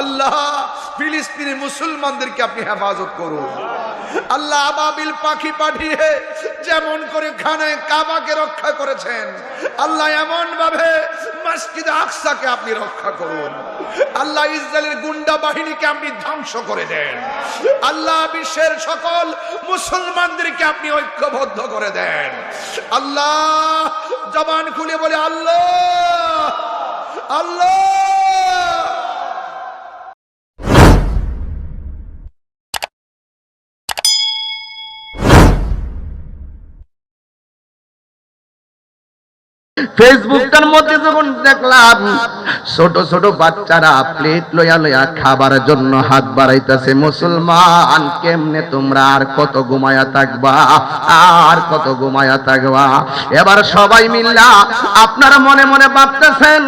আল্লাহ, ফিলিস্তিনি মুসলমানদেরকে আপনি হেফাজত করুন। আল্লাহ আবাবিল পাখি পাঠিয়ে যেমন করে খানে কাবাকে রক্ষা করেছেন, আল্লাহ এমন ভাবে মসজিদ আকসাকে আপনি রক্ষা করুন। আল্লাহ ইসরায়েলের গুন্ডা বাহিনীকে আপনি ধ্বংস করে দেন। আল্লাহ বিশ্বের সকল মুসলমানদেরকে আপনি ঐক্যবদ্ধ করে দেন। আল্লাহ জবান খুলে বলে, আল্লাহ আল্লাহ ফেসবুকটার মধ্যে যখন দেখলাম, ছোট ছোট বাচ্চারা প্লেট লইয়া লইয়া খাবার জন্য হাত বাড়াইতেছে, মুসলমান, কেমনে তোমরা আর কত ঘুমায়া থাকবা? আর কত ঘুমায়া থাকবা? এবার সবাই মিল্লা আপনারা মনে মনে ভাবতেছেন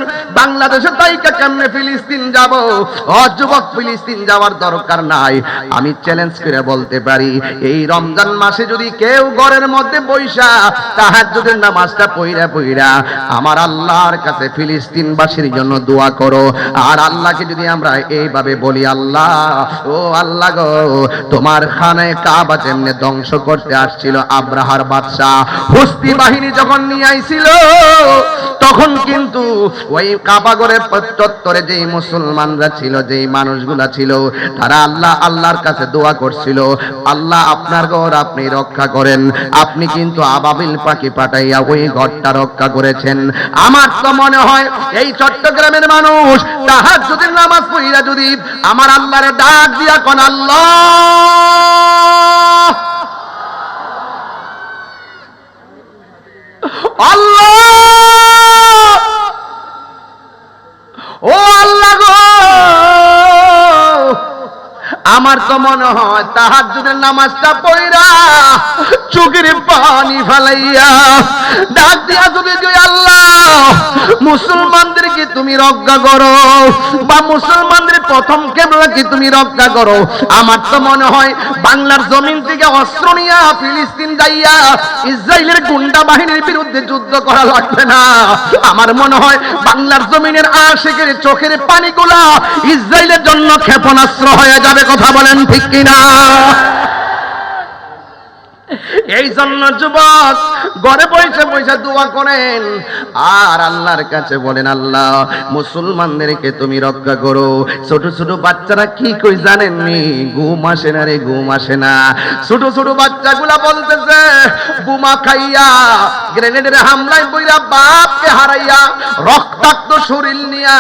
তাইকা কেমনে ফিলিস্তিন যাব? ও, যুবক, ফিলিস্তিন যাওয়ার দরকার নাই। আমি চ্যালেঞ্জ করে বলতে পারি, এই রমজান মাসে যদি কেউ ঘরের মধ্যে বৈশা তাহার যদি নামাজটা পইরা পইরা আমার আল্লাহর কাছে ফিলিস্তিনবাসীর জন্য দোয়া করো। আর আল্লাহকে যদি আমরা এইভাবে বলি, আল্লাহ, ও আল্লাহ গো, তোমার খানে কাবা যেমনে ধ্বংস করতে আসছিল আব্রাহার বাদশাহ, হুস্তি বাহিনী যখন নিয়ে আইছিল তখন কিন্তু ওই কাবাগরের চত্বরে যেই মুসলমানরা ছিল, যেই মানুষগুলা ছিল, তারা আল্লাহ, আল্লাহর কাছে দোয়া করছিল, আল্লাহ আপনার ঘর আপনি রক্ষা করেন, আপনি কিন্তু আবাবিল পাখি পাঠাইয়া ওই ঘরটা রক্ষা করেছেন। আমার তো মনে হয় এই চট্টগ্রামের মানুষ তাহার যদি নামাজ পড়িয়া যদি আমার আল্লাহরে ডাক দিয়া কোন, আল্লাহ! আমার তো মনে হয় তাহার যদি নামাজটা পড়া চোখের পানি ফেলাইয়া ডাক দিয়া তুই আল্লাহ, মুসলমানদেরকে তুমি রক্ষা করো বা মুসলমানদের প্রথম কেবলাকে তুমি রক্ষা করো। আমার তো মনে হয় বাংলার জমিন থেকে অস্ত্র নিয়া ফিলিস্তিন যাইয়া ইসরায়েলের গুন্ডা বাহিনীর বিরুদ্ধে যুদ্ধ করা লাগবে না। আমার মনে হয় বাংলার জমিনের আশেকের চোখের পানিগুলা ইসরায়েলের জন্য ক্ষেপণাস্ত্র হয়ে যাবে কথা বলেন ঠিক কিনা? এই জন্য যুবক, ঘরে বসে বসে দোয়া করেন। আর আল্লাহর কাছে বলেন, আল্লাহ, মুসলমানদেরকে তুমি রক্ষা করো। ছোট ছোট বাচ্চারা কি কই জানেননি ঘুম আসে না রে, ঘুম আসে না। ছোট ছোট বাচ্চাগুলা বলতেছে বুমা খাইয়া গ্রেনেডের হামলায় বইরা বাপকে হারাইয়া রক্তাক্ত শরীর নিয়া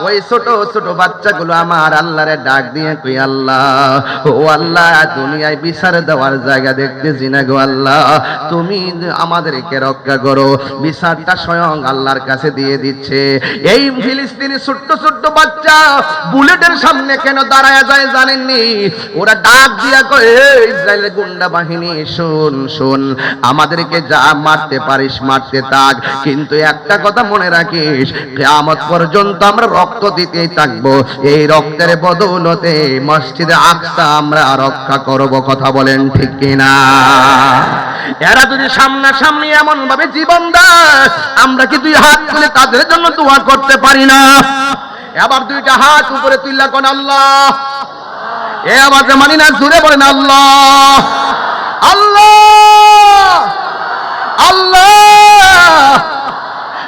ওই ছোট ছোট বাচ্চাগুলো আমার আল্লাহরে ডাক দিয়ে কই, আল্লাহ, ও আল্লাহ, দুনিয়ায় বিচার দেওয়ার জায়গা দেখতেছি না গো আল্লাহ। তুমি আমাদেরকে রক্ষা করো। বিচারটা স্বয়ং আল্লাহর কাছে দিয়ে দিচ্ছে। এই ফিলিস্তিনি ছোট্ট ছোট্ট বাচ্চা বুলেটের সামনে কেন দাঁড়ায় যায় জানেননি? ওরা ডাক দিয়া কয়, "এই ইসরায়েলের গুন্ডা বাহিনী, শোন শোন। আমাদেরকে যা মারতে পারিস, মারতে থাক। কিন্তু একটা কথা মনে রাখিস। কিয়ামত পর্যন্ত আমরা রক্ত দিতেই থাকব। এই রক্তের বদৌলতে মসজিদে আকসা আমরা রক্ষা করব, কথা বলেন ঠিক কিনা? এরা যদি সামনাসামনি এমন ভাবে জীবন দেয়, আমরা কি দুই হাত তুলে তাদের জন্য দোয়া করতে পারি না? এবার দুইটা হাত উপরে তুললা কোন আল্লাহ? এ আওয়াজে মানি না জুড়ে বলেন আল্লাহ। আল্লাহ! আল্লাহ!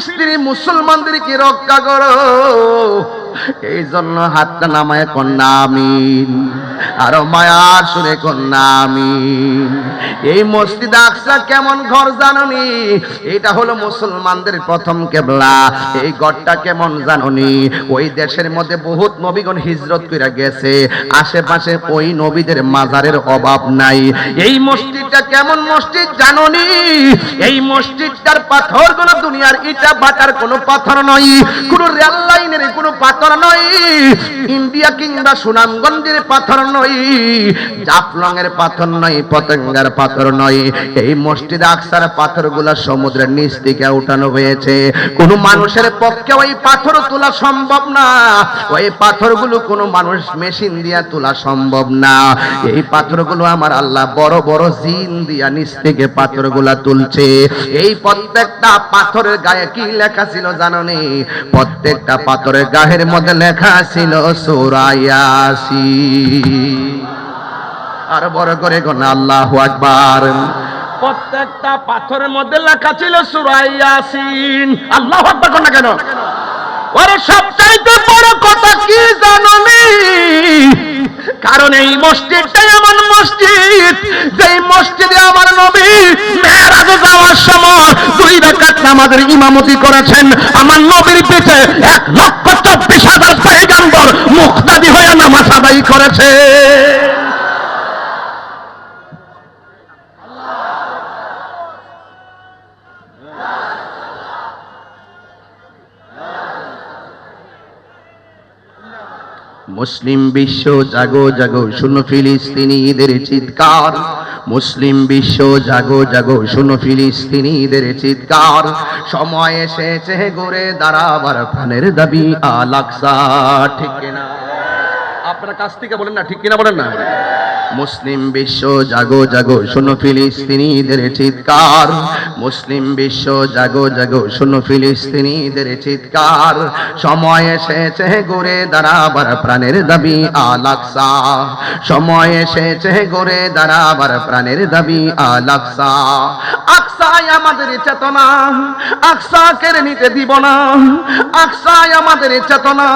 ফিলিস্তিনি মুসলমানদেরকে রক্ষা করো। এই জন্য হাতটা নামায় কন্যা, আমিন। আরও মায়ার সুরে কন্যা, আমিন। এই মসজিদ আকসা কেমন ঘর জাননি? এটা হলো মুসলমানদের প্রথম কেবলা। এই ঘরটা কেমন জাননি? ওই দেশের মধ্যে বহুত নবীগণ হিজরত করে গেছে। আশেপাশে ওই নবীদের মাজারের অভাব নাই। এই মসজিদটা কেমন মসজিদ জাননি? এই মসজিদটার পাথরগুলো দুনিয়ার ইটা বাটার কোনো পাথর নয়, কোনো রেল লাইনের কোনো পাথর নয়, ইন্ডিয়া কিংবা সুনামগঞ্জের পাথর নয় জাফলং এর পাথর নয়, পতঙ্গার পাথর নয়। এই মসজিদ আকসার পাথরগুলো সমুদ্রের নিচ থেকে উঠানো হয়েছে। কোনো মানুষের পক্ষে ওই পাথর তোলা সম্ভব না। ওই পাথরগুলো কোনো মানুষ মেশিন দিয়া তোলা সম্ভব না। এই পাথরগুলো আমার আল্লাহ বড় বড় জিন দিয়া নিচ থেকে পাথরগুলা তুলছে। এই প্রত্যেকটা পাথরের গায়ে কি কি লেখা ছিল জানো নি প্রত্যেকটা পাথরের গায়ের মধ্যে লেখা ছিল সুরাইয়াসি আর বড় করে কোন, আল্লাহু আকবার। প্রত্যেকটা পাথরের মধ্যে লেখা ছিল সুরাইয়াসিন আল্লাহু আকবার কোন কেন? ওরে সবচাইতে বড় কথা কি জানো নি কারণ এই মসজিদটাই এমন মসজিদ। যেই মসজিদে আমার নবী মেয়েরাজে যাওয়ার সময় দুই রাকাত নামাজের ইমামতি করেছেন, আমার নবীর পিছে এক লক্ষ চব্বিশ হাজার পেগাম্বর মুক্তাদি হয়ে নামাজ আদায় করেছে। মুসলিম বিশ্ব জাগো জাগো, শুনো ফিলিস্তিনিদের চিৎকার। মুসলিম বিশ্ব জাগো জাগো, শুনো ফিলিস্তিনিদের চিৎকার। সময় এসেছে ঘুরে দাঁড়াবার প্রাণের দাবি আলাকসা ঠিক কিনা? আপনার কাছ থেকে বলেন না, ঠিক কিনা বলেন না? মুসলিম বিশ্ব জাগো জাগো, শোনো ফিলিস্তিনিদের চিৎকার। মুসলিম বিশ্ব জাগো জাগো, শোনো ফিলিস্তিনিদের চিৎকার। সময় এসেছে গড়ে দাঁড়াবার প্রাণের দাবি আলাকসা সময় এসেছে গড়ে দাঁড়াবার প্রাণের দাবি আলাকসা আকসাই আমাদের চেতনা, আকসা কেড়ে নিতে দিব না। আকসাই আমাদের চেতনা,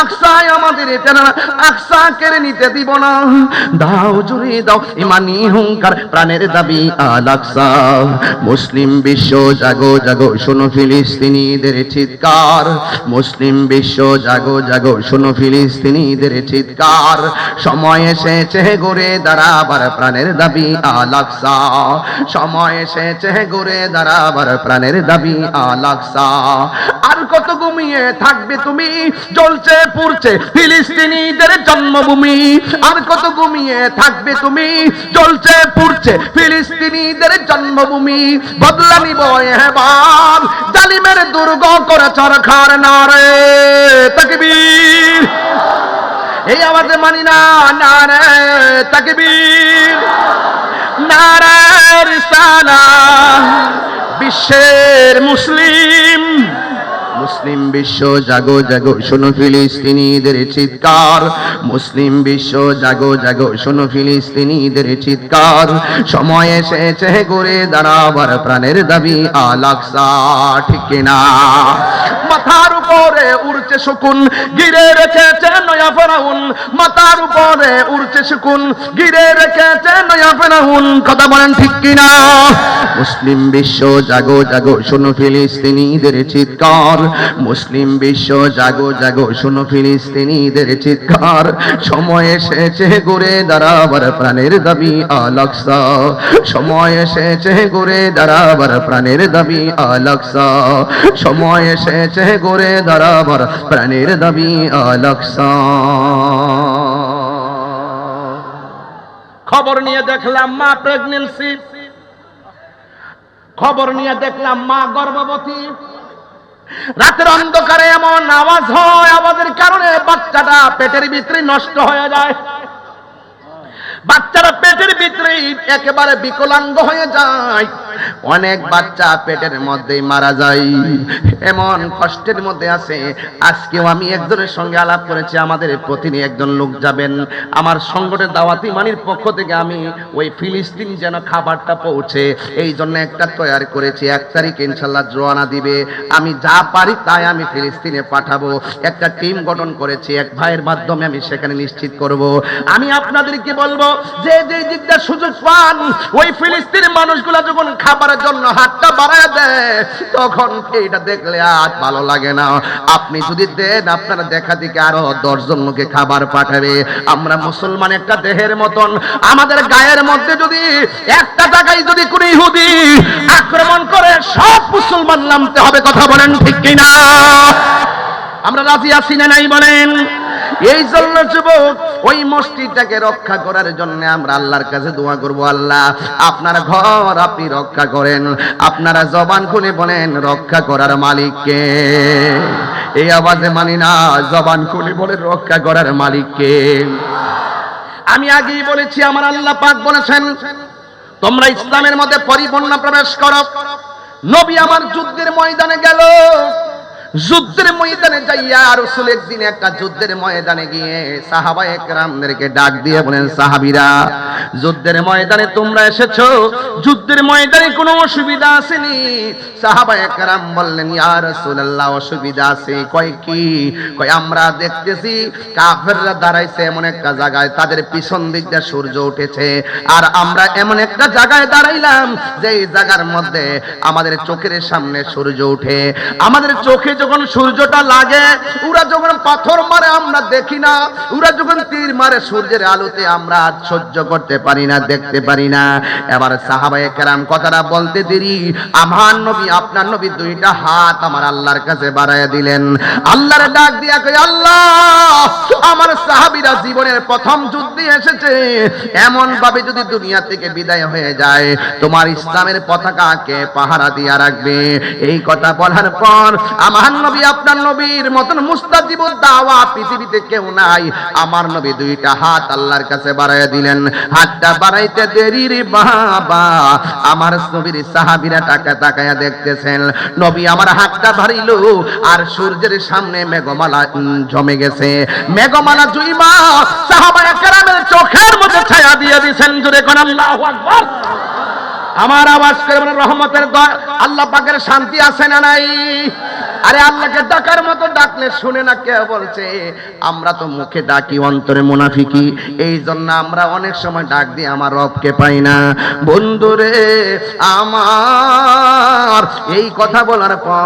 আকসাই আমাদের চেতনা, আকসা কেড়ে নিতে দিব না। দাও জুড়ে দাও ইমানি হুঙ্কার, প্রাণের দাবি আলাকসা মুসলিম বিশ্ব জাগো জাগো, শোনো ফিলিস্তিনিদের চিৎকার। মুসলিম বিশ্ব জাগো জাগো, শোনো ফিলিস্তিনিদের চিৎকার। সময় এসেছে ঘুরে দাঁড়াবার, প্রাণের দাবি আলাকসা সময় এসেছে ঘুরে দাঁড়াবার প্রাণের দাবি আলাকসা। আর কত ঘুমিয়ে থাকবে তুমি? জ্বলছে, পুড়ছে ফিলিস্তিনিদের জন্মভূমি। আর কত ঘুমিয়ে থাকবে তুমি? জ্বলছে, পুড়ছে ফিলিস্তিনিদের জন্মভূমি। জালিমের দুর্গ করে চরখার নারে। তাকবীর। এই আওয়াজে মানি না নারে তাকবীর। নারার সালা বিশ্বের মুসলিম। মুসলিম বিশ্ব, জাগো জাগো, শোনো ফিলিস্তিনিদের চিৎকার। মুসলিম বিশ্ব, জাগো জাগো, শোনো ফিলিস্তিনিদের চিৎকার। সময় এসেছে ঘুরে দাঁড়াবার, প্রাণের দাবি আলাকসা ঠিক কিনা? মাথার উপরে উড়ছে শকুন, গিরে রেখেছে নয়া ফেরাউন। মাথার উপরে উড়ছে শকুন, গিরে রেখেছে নয়া ফেরাউন। কথা বলেন ঠিক কিনা? মুসলিম বিশ্ব, জাগো জাগো, শোনো ফিলিস্তিনিদের চিৎকার। মুসলিম বিশ্ব, জাগো জাগো, শোনো ফিলিস্তিনিদের চিৎকার। সময় এসেছে ঘুরে দাঁড়াবার প্রাণের দাবি আলাকসা সময় এসেছে ঘুরে দাঁড়াবার প্রাণের দাবি আলাকসা সময় এসেছে ঘুরে দাঁড়াবার প্রাণের দাবি আলাকসা খবর নিয়ে দেখলাম মা প্রেগনেন্সি। খবর নিয়ে দেখলাম মা গর্ভবতী। রাতের অন্ধকারে এমন আওয়াজ হয় আওয়াজের কারণে বাচ্চাটা পেটের ভিতরে নষ্ট হয়ে যায়। বাচ্চারা পেটের ভিতরে একেবারে বিকলাঙ্গ হয়ে যায়। অনেক বাচ্চা পেটের মধ্যেই মারা যায়। এমন কষ্টের মধ্যে আছে, আজকেও আমি একজনের সঙ্গে আলাপ করেছি, আমাদের প্রতিদিন একজন লোক যাবেন। আমার সংগঠনের দাওয়াতি মানির পক্ষ থেকে আমি ওই ফিলিস্তিন যেন খাবারটা পৌঁছে, এই জন্য একটা তৈরি করেছি। এক তারিখ ইনশাল্লাহ জোয়ানা দিবে। আমি যা পারি তাই আমি ফিলিস্তিনে পাঠাবো। একটা টিম গঠন করেছি, এক ভাইয়ের মাধ্যমে আমি সেখানে নিশ্চিত করব। আমি আপনাদেরকে বলব যে যে দিকটা সুযোগ পান, ওই ফিলিস্তিনের মানুষগুলা যখন খাবারের জন্য হাতটা বাড়ায় দেয়, তখন এইটা দেখলে আর ভালো লাগে না। আপনি যদি দেন, আপনারা দেখা দিকে আরও দশজন লোকে খাবার পাঠাবে। আমরা মুসলমান একটা দেহের মতন। আমাদের গায়ের মধ্যে যদি একটা জায়গায় যদি কোন ইহুদি আক্রমণ করে, সব মুসলমান নামতে হবে, কথা বলেন ঠিক কিনা? আমরা রাজি আছি না নাই বলেন? এই জন্য যুবক, ওই মসজিদটাকে রক্ষা করার জন্য আমরা আল্লাহর কাছে দোয়া করব, আল্লাহ। আপনার ঘর আপনি রক্ষা করেন, আপনারা জবান খুলে বলেন, রক্ষা করার মালিককে। এই আওয়াজে মানি না, জবান খুলে বলেন, রক্ষা করার মালিককে। আমি আগেই বলেছি, আমার আল্লাহ পাক বলেছেন, তোমরা ইসলামের মধ্যে পরিপূর্ণ প্রবেশ করো। নবী আমার যুদ্ধের ময়দানে গেল। যুদ্ধের ময়দানে যাইয়া রসুল একদিন একটা যুদ্ধের ময়দানে গিয়ে সাহাবা একরামদেরকে ডাক দিয়ে বলেন, সাহাবিরা, যুদ্ধের ময়দানে তোমরা এসেছ? যুদ্ধের ময়দানে কোনো অসুবিধা আসেনি? সাহাবা একরাম বললেন, ইয়া রাসূলুল্লাহ, অসুবিধা আছে। কয় কি? কয়, আমরা দেখতেছি কাফেররা দাঁড়াইছে এমন একটা জায়গায়, তাদের পিছন দিক দিয়ে সূর্য উঠেছে। আর আমরা এমন একটা জায়গায় দাঁড়াইলাম যে জায়গার মধ্যে আমাদের চোখের সামনে সূর্য উঠে। আমাদের চোখে যখন সূর্যটা লাগে, ওরা যখন পাথর মারে আমরা দেখি না, ওরা যখন তীর মারে সূর্যের আলোতে আমরা সহ্য করতে পারি না, দেখতে পারি না। এবার সাহাবায়ে কেরাম কথাটা বলতে দেরি। আমার নবী, আপনার নবী দুইটা হাত আমার আল্লাহর কাছে বাড়াইয়া দিলেন। আল্লাহর ডাক দিয়া কই আল্লাহ, আমার সাহাবীরা জীবনের প্রথম যুদ্ধে এসেছে। এমন ভাবে যদি দুনিয়া থেকে বিদায় হয়ে যায়, তোমার ইসলামের পতাকাকে পাহারা দিয়া রাখবে? এই কথা বলার পর আমার নবী, আপনার নবীর মতন মুস্তাজিব দাওয়া পৃথিবীতে কেউ নাই। আমার নবী দুইটা হাত আল্লাহর কাছে বাড়াইয়া দিলেন। হাতটা বাড়াইতে দেরি রে বাবা। আমার নবীর সাহাবীরা টাকা তাকায়া দেখতেছেন। নবী আমার হাতটা ভারিল আর সূর্যের সামনে মেঘমালা জমে গেছে। মেঘমালা জুইমা সাহাবায়ে কেরামের চোখের মধ্যে ছায়া দিয়ে দিয়েছেন। জোরে কোন আল্লাহু আকবার। আমার আওয়াজ করে রহমতের দয়া আল্লাহ পাকের শান্তি আছে না নাই? আরে আল্লাহকে ডাকার মতো ডাকলে শুনে না কে বলছে? আমরা তো মুখে ডাকি, অন্তরে মুনাফিকি। এই জন্য আমরা অনেক সময় ডাক দিয়ে আমার রবকে পাই না। বন্ধুরে, আমার এই কথা বলার পর